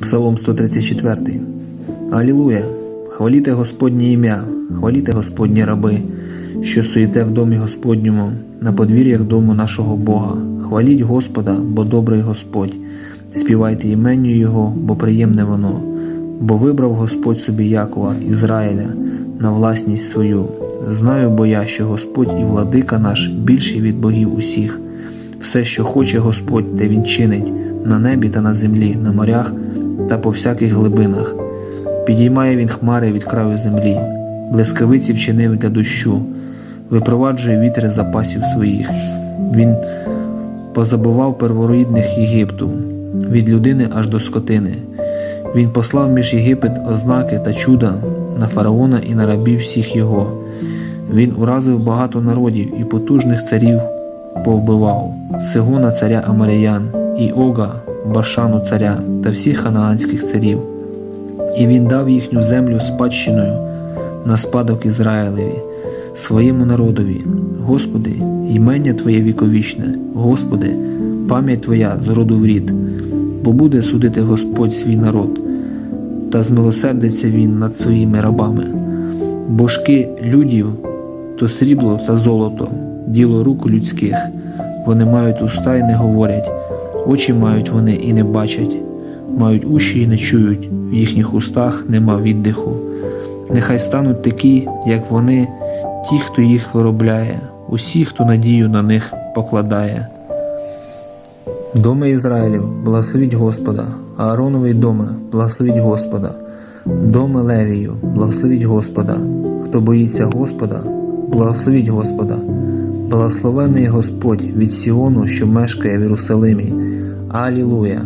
Псалом 134. Алілуя! Хваліте Господнє ім'я, хваліте Господні раби, що стоїте в домі Господньому, на подвір'ях дому нашого Бога. Хваліть Господа, бо добрий Господь. Співайте іменню Його, бо приємне воно, бо вибрав Господь собі Якова, Ізраїля, на власність свою. Знаю бо я, що Господь і владика наш більший від богів усіх. Все, що хоче Господь, те Він чинить на небі та на землі, на морях та по всяких глибинах. Підіймає він хмари від краю землі, блискавиці вчинив для дощу, випроваджує вітер запасів своїх. Він позабував перворідних Єгипту, від людини аж до скотини. Він послав між Єгипет ознаки та чуда на фараона і на рабів всіх його. Він уразив багато народів і потужних царів повбивав Сигона царя Амаріян, і Ога, Башану царя та всіх ханаанських царів. І він дав їхню землю спадщиною на спадок Ізраїлеві, своєму народові. Господи, імення Твоє віковічне, Господи, пам'ять Твоя з роду в рід, бо буде судити Господь свій народ, та змилосердиться Він над своїми рабами. Божки людів то срібло та золото, діло рук людських. Вони мають уста і не говорять, очі мають вони і не бачать, мають уші і не чують, в їхніх устах нема віддиху. Нехай стануть такі, як вони, ті, хто їх виробляє, усі, хто надію на них покладає. Доми Ізраїлів, благословіть Господа, Аароновий доме, благословіть Господа, доми Левію, благословіть Господа, хто боїться Господа, благословіть Господа, благословений Господь від Сіону, що мешкає в Єрусалимі. Алілуя!